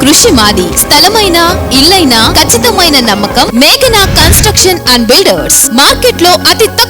కృషి మాది. స్థలమైన ఇల్లైనా ఖచ్చితమైన నమ్మకం మేఘనా కన్స్ట్రక్షన్ అండ్ బిల్డర్స్. మార్కెట్లో అతి తక్కువ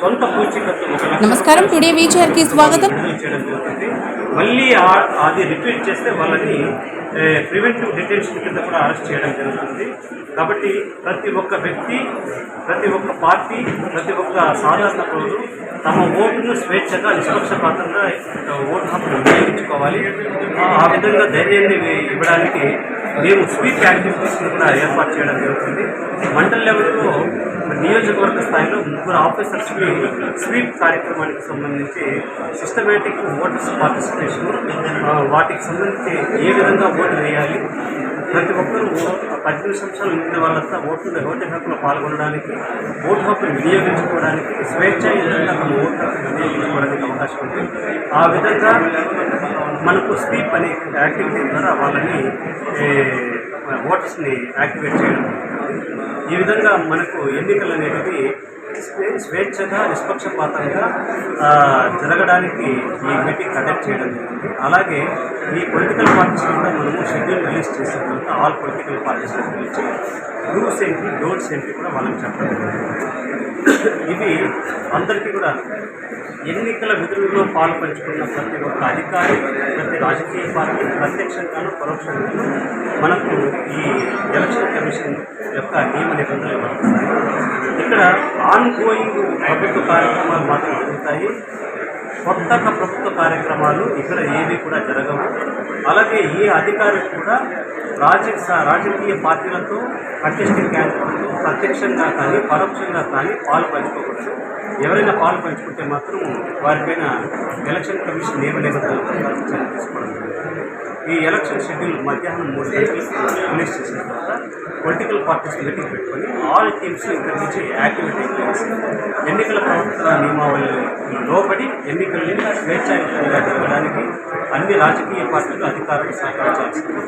సొంత పూచీకత్తు నమస్కారం. టుడే వీచర్కి స్వాగతం. చేయడం జరుగుతుంది మళ్ళీ అది రిపీట్ చేస్తే వాళ్ళని ప్రివెంటివ్ డిటెన్షన్ కింద కూడా అరెస్ట్ చేయడం జరుగుతుంది. కాబట్టి ప్రతి ఒక్క వ్యక్తి ప్రతి ఒక్క పార్టీ ప్రతి ఒక్క సాధారణ పౌరులు తమ ఓటును స్వేచ్ఛగా నిష్పక్షపాతంగా ఓటు హక్కును వినియోగించుకోవాలి ఆ- విధంగా ధైర్యాన్ని ఇవ్వ- ఇవ్వడానికి మేము స్వీట్ యాక్టివిటీస్ కూడా ఏర్పాటు చేయడం జరుగుతుంది. మండల్ లెవెల్లో నియోజకవర్గ స్థాయిలో ముగ్గురు ఆఫీసర్స్కి స్వీప్ కార్యక్రమానికి సంబంధించి సిస్టమేటిక్ ఓటర్స్ పార్టిసిపేషన్ వాటికి సంబంధించి ఏ విధంగా ఓటు వేయాలి ప్రతి ఒక్కరూ పద్దెనిమిది సంవత్సరాలు నిండిన వాళ్ళంతా ఓట్ల ఓటు హక్కులో పాల్గొనడానికి ఓటు హక్కును వినియోగించుకోవడానికి స్వేచ్ఛ తమ ఓటు వినియోగించుకోవడానికి అవకాశం ఉంది. ఆ విధంగా మనకు స్వీప్ అనే యాక్టివిటీ ద్వారా వాళ్ళని ఓటర్స్ని యాక్టివేట్ చేయడం ఈ విధంగా మనకు ఎన్నికలు అనేటివి స్వేచ్ఛగా నిష్పక్షపాతంగా జరగడానికి ఈ మీటింగ్ కండక్ట్ చేయడం జరిగింది. అలాగే ఈ పొలిటికల్ పార్టీస్ కూడా మనము షెడ్యూల్ రిలీజ్ చేసిన తర్వాత ఆల్ పొలిటికల్ పార్టీస్ గురించి రూల్స్ ఏంటి డోర్స్ ఏంటి కూడా వాళ్ళకి చెప్పడం ఇది ఇవి అందరికీ కూడా ఎన్నికల విధుల్లో పాలు పంచుకున్న ప్రతి ఒక్క అధికారి రాజకీయ పార్టీ ప్రత్యక్షంగాను పరోక్షంగాను మనకు ఈ ఎలక్షన్ కమిషన్ యొక్క నియమ నిబంధనలు వర్తిస్తాయి ఇక్కడ ఆన్ గోయింగ్ ప్రభుత్వ కార్యక్రమాలు మాత్రం జరుగుతాయి. కొత్తగా ప్రభుత్వ కార్యక్రమాలు ఇక్కడ ఏవి కూడా జరగవు. అలాగే ఏ అధికారి కూడా రాజకీయ రాజకీయ పార్టీలతో కంటెస్టింగ్ క్యాండిడేట్లతో ప్రత్యక్షంగా కానీ పరోక్షంగా కానీ పాలు పంచుకోకూడదు. ఎవరైనా పాలు పంచుకుంటే మాత్రం వారిపైన ఎలక్షన్ కమిషన్ నియమ నిబంధనలు చర్య తీసుకోవడం ఈ ఎలక్షన్ షెడ్యూల్ మధ్యాహ్నం మూడు గంటలకు రిలీజ్ చేసిన తర్వాత పొలిటికల్ పార్టీస్ మీటింగ్ పెట్టుకొని ఆల్ టీమ్స్ ఇక్కడి నుంచి యాక్టివిటీ ఎన్నికల ప్రవర్తన నియమావళి లోబడి ఎన్నికల్ని స్వేచ్ఛాయుతంగా జరగడానికి అన్ని రాజకీయ పార్టీలు అధికారులు సహకరించాల్సింది.